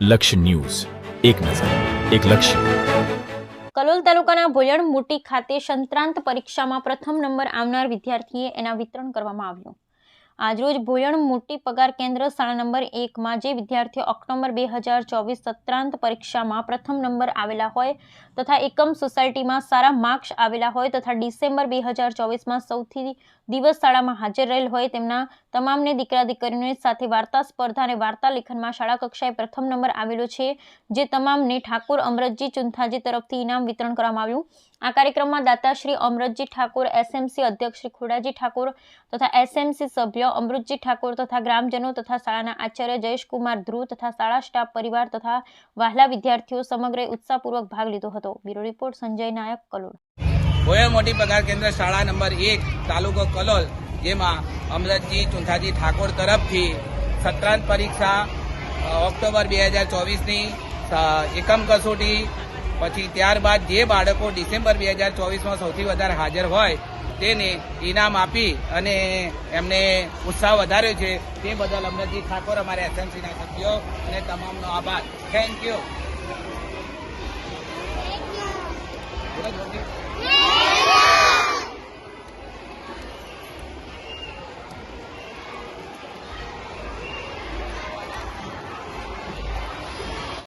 લક્ષ્ય ન્યૂઝ. એક નજર, એક લક્ષ્ય. કલોલ તાલુકાના ભોયણ મોટી ખાતે સંત્રાંત પરીક્ષામાં પ્રથમ નંબર આવનાર વિદ્યાર્થીએ એના વિતરણ કરવામાં આવ્યું. આજરોજ ભોયણ મોટી પગાર કેન્દ્ર શાળા નંબર એકમાં જે વિદ્યાર્થીઓ ઓક્ટોબર બે હજાર ચોવીસ સત્રાંત પરીક્ષામાં પ્રથમ નંબર આવેલા હોય તથા એકમ સોસાયટીમાં સારા માર્ક્સ આવેલા હોય તથા ડિસેમ્બર બે હજાર ચોવીસમાં સૌથી દિવસ શાળામાં હાજર રહેલ હોય તેમના તમામને દીકરા દીકરીઓની સાથે વાર્તા સ્પર્ધા અને વાર્તા લેખનમાં શાળા કક્ષાએ પ્રથમ નંબર આવેલો છે, જે તમામને ઠાકોર અમરતજી ચુંથાજી તરફથી ઇનામ વિતરણ કરવામાં આવ્યું. આ કાર્યક્રમમાં દાતાશ્રી અમરતજી ઠાકોર એસએમસી અધ્યક્ષ શ્રી ખોડાજી ઠાકોર તથા એસએમસી સભ્ય અમૃતજી ઠાકોર તથા ગ્રામજનો તથા શાળાના આચાર્ય જયેશકુમાર ધ્રુવ તથા શાળા સ્ટાફ પરિવાર તથા વહાલા વિદ્યાર્થીઓ સમગ્ર ઉત્સાહપૂર્વક ભાગ લીધો હતો. Bureau report, Sanjay Nayak, Kalol. ભોયર મોટી પગાર કેન્દ્ર શાળા નંબર એક, તાલુકો કલોલ, જેમાં અમૃતજી ચુંથાજી ઠાકોર તરફથી સત્રાંત પરીક્ષા ઓક્ટોબર બે હજાર ચોવીસની એકમ કસોટી પછી ત્યારબાદ જે બાળકો ડિસેમ્બર બે હજાર ચોવીસમાં સૌથી વધારે હાજર હોય તેને ઇનામ આપી અને એમને ઉત્સાહ વધાર્યો છે તે બદલ અમરજી ઠાકોર અમારા એસએમસીના સભ્યો અને તમામનો આભાર. Thank you